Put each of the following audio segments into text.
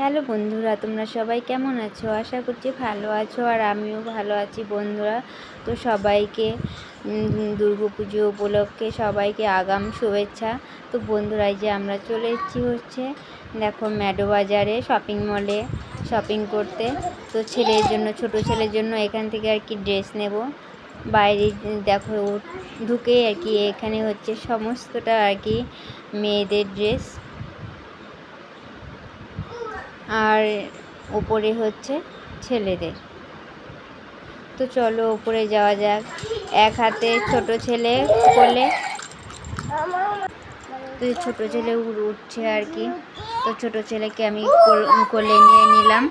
Hello বন্ধুরা, তোমরা সবাই কেমন আছো? আশা করছি ভালো আছো আর আমিও ভালো আছি বন্ধুরা। তো সবাইকে দুর্গা পুজো উপলক্ষে সবাইকে আগাম শুভেচ্ছা। তো বন্ধুরা যে আমরা চলে এসেছি হচ্ছে, দেখো ম্যাডো বাজারে শপিং মলে শপিং করতে। তো ছেলের জন্য, ছোট ছেলের জন্য এখান থেকে আর কি ড্রেস নেব। বাইরে, দেখো ঢুকে আর কি এখানে হচ্ছে সমস্তটা আর কি মেয়েদের ড্রেস আর ওপরে হচ্ছে ছেলেদের। তো চলো ওপরে যাওয়া যাক। এক হাতে ছোট ছেলে কোলে। তো ছোট ছেলে উঠছে আর কি। তো ছোট ছেলেকে আমি কোলে নিয়ে নিলাম।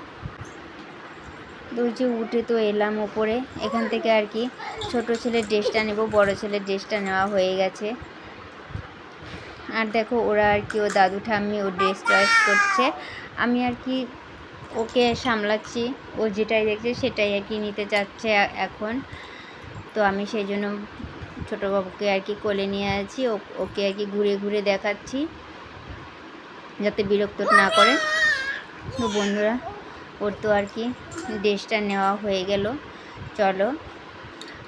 তো যে উঠে তো এলাম ওপরে। এখান থেকে আর কি ছোট ছেলের ড্রেসটা নেব, বড় ছেলের ড্রেসটা নেওয়া হয়ে গেছে। আর দেখো ওরা আর কি, ও দাদু ঠাম্মি, ও ড্রেস চয়েস করছে। আমি আর কি ওকে সামলাচ্ছি, ও যেটাই দেখছে সেটাই আর কি নিতে চাচ্ছে এখন। তো আমি সেই জন্য ছোটো বাবুকে আর কি কোলে নিয়ে আছি ওকে আর কি ঘুরে ঘুরে দেখাচ্ছি, যাতে বিরক্ত না করে। তো বন্ধুরা, ওর তো আর কি ড্রেসটা নেওয়া হয়ে গেল। চলো,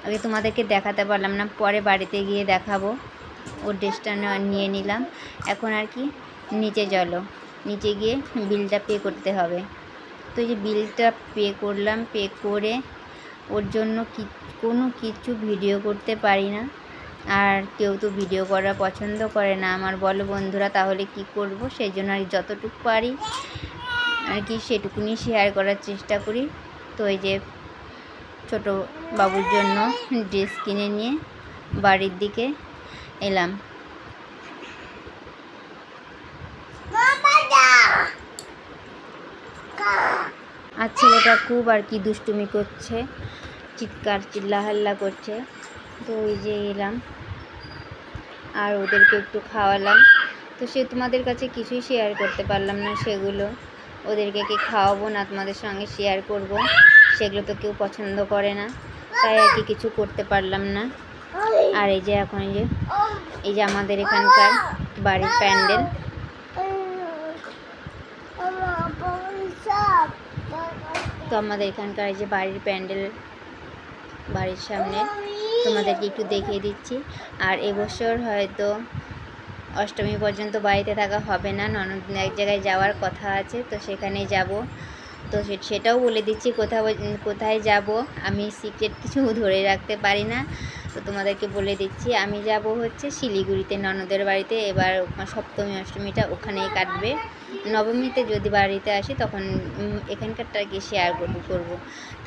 আগে তোমাদেরকে দেখাতে পারলাম না, পরে বাড়িতে গিয়ে দেখাবো। ওর ড্রেসটা নিয়ে নিলাম। এখন আর কি নিচে চলো। নিচে গিয়ে বিলটা পে করতে হবে। তো যে বিলটা পে করলাম, পে করে ওর জন্য কি, কোনো কিছু ভিডিও করতে পারি না। আর কেউ তো ভিডিও করা পছন্দ করে না। আমার বলো বন্ধুরা, তাহলে কি করব? সেই জন্য আর যতটুকু পারি আর কি সেটুকুনি শেয়ার করার চেষ্টা করি। তো এই যে ছোট বাবুর জন্য ড্রেস কিনে নিয়ে বাড়ির দিকে এলাম। আর ছেলেটা খুব আর কি দুষ্টুমি করছে চিৎকার চিল্লাহাল্লা করছে। তো ওই যে এলাম। আর ওদেরকে একটু খাওয়ালাম। তো সে তোমাদের কাছে কিছুই শেয়ার করতে পারলাম না সেগুলো। ওদেরকে কি খাওয়াবো না তোমাদের সঙ্গে শেয়ার করব? সেগুলো তো কেউ পছন্দ করে না। তাই আর কি কিছু করতে পারলাম না। আর এই যে এখন এই যে এই যে আমাদের এখানকার বাড়ির প্যান্ডেল। তো আমাদের এখানকার এই যে বাড়ির প্যান্ডেল, বাড়ির সামনে, তোমাদেরকে একটু দেখিয়ে দিচ্ছি। আর এবছর হয়তো অষ্টমী পর্যন্ত বাড়িতে থাকা হবে না, ননদ এক জায়গায় যাওয়ার কথা আছে, তো সেখানে যাব। তো সেটাও বলে দিচ্ছি, কোথাও, কোথায় যাব, আমি সিক্রেট কিছু ধরে রাখতে পারি না। তো তোমাদেরকে বলে দিচ্ছি, আমি যাব হচ্ছে শিলিগুড়িতে, ননদের বাড়িতে। এবার সপ্তমী, অষ্টমীটা ওখানেই কাটবে। নবমীতে যদি বাড়িতে আসি, তখন এখানকারটা আর কি শেয়ার করব করব।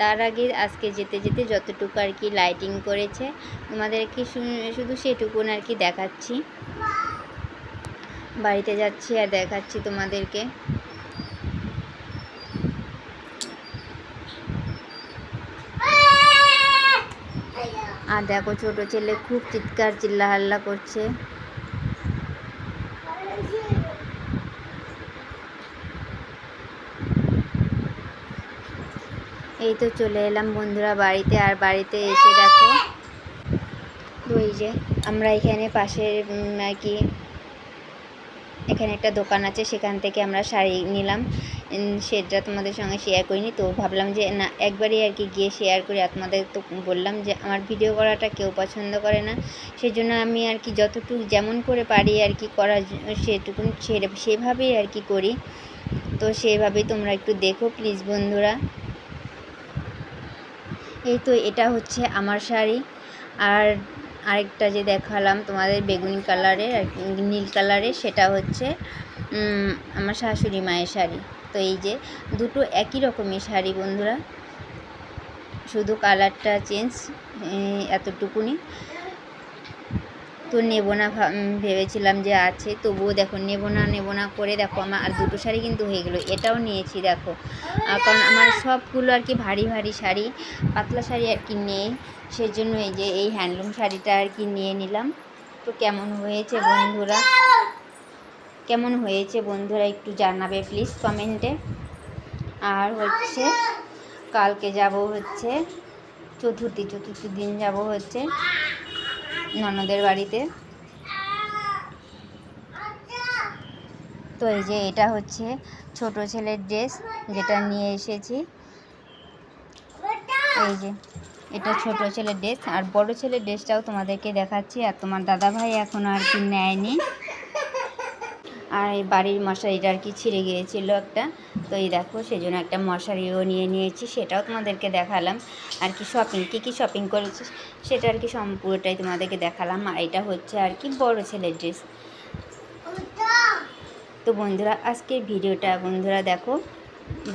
তার আগে আজকে যেতে যেতে যতটুকু আর কি লাইটিং করেছে, তোমাদেরকে শুধু সেটুকুন আর কি দেখাচ্ছি। বাড়িতে যাচ্ছি আর দেখাচ্ছি তোমাদেরকে। আর দেখো ছোট ছেলে খুব চিৎকার, চিল্লাহাল্লা করছে। এই তো চলে এলাম বন্ধুরা বাড়িতে, আর বাড়িতে এসে দেখো এই যে আমরা এখানে পাশের আর কি, এখানে একটা দোকান আছে, সেখান থেকে আমরা শাড়ি নিলাম। সেটা তোমাদের সঙ্গে শেয়ার করিনি। তো ভাবলাম যে, না, একবারই আর কি গিয়ে শেয়ার করি। তোমাদের তো বললাম যে, আমার ভিডিও করাটা কেউ পছন্দ করে না। সেই জন্য আমি আর কি যতটুকু যেমন করে পারি আর কি করার সেটুকু সেভাবেই আর কি করি। তো সেভাবেই তোমরা একটু দেখো প্লিজ বন্ধুরা। এই তো, এটা হচ্ছে আমার শাড়ি। আর আরেকটা যে দেখালাম তোমাদের বেগুনি কালারের আর নীল কালারের সেটা হচ্ছে আমার শাশুড়ি মায়ের শাড়ি। তো এই যে দুটো একই রকমের শাড়ি বন্ধুরা। শুধু কালারটা চেঞ্জ এতটুকুনি। তো নেব না ভেবেছিলাম যে আছে, তবুও দেখো নেব না নেব না করে দেখো আমার আর দুটো শাড়ি কিন্তু হয়ে গেলো, এটাও নিয়েছি দেখো। কারণ আমার সবগুলো আর কি ভারী ভারী শাড়ি, পাতলা শাড়ি আর কি নেই, সেজন্য এই যে এই হ্যান্ডলুম শাড়িটা আর কি নিয়ে নিলাম। তো কেমন হয়েছে বন্ধুরা? কেমন হয়েছে বন্ধুরা একটু জানাবে প্লিজ কমেন্টে আর হচ্ছে, কালকে যাব হচ্ছে, চতুর্থী চতুর্থী দিন যাব হচ্ছে ননদের বাড়িতে। তো এই যে এটা হচ্ছে ছোট ছেলের ড্রেস যেটা নিয়ে এসেছি। এই যে, এটা ছোট ছেলের ড্রেস। আর বড় ছেলের ড্রেসটাও তোমাদেরকে দেখাচ্ছি, আর তোমার দাদা ভাই এখনও আর কি নেয়নি। আর এই বাড়ির মশারিটা আর কি ছিঁড়ে গিয়েছিল একটা। তো এই দেখো সেই জন্য একটা মশারিও নিয়ে নিয়েছি, সেটাও তোমাদেরকে দেখালাম। আর কি শপিং কী কী শপিং করেছি, সেটা আর কি সম্পূর্ণটাই তোমাদেরকে দেখালাম। আর এটা হচ্ছে আর কি বড় ছেলের ড্রেস তো বন্ধুরা, আজকের ভিডিওটা, বন্ধুরা দেখো,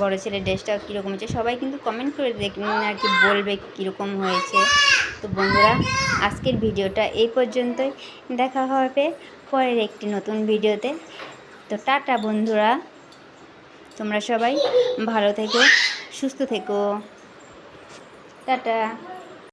বড় ছেলের ড্রেসটা কীরকম হয়েছে, সবাই কিন্তু কমেন্ট করে দেখবেন আর কি বলবে কীরকম হয়েছে। তো বন্ধুরা, আজকের ভিডিওটা এই পর্যন্তই। দেখা হবে পরের একটি নতুন ভিডিওতে। তো টাটা বন্ধুরা। তোমরা সবাই ভালো থেকো, সুস্থ থেকো। টাটা।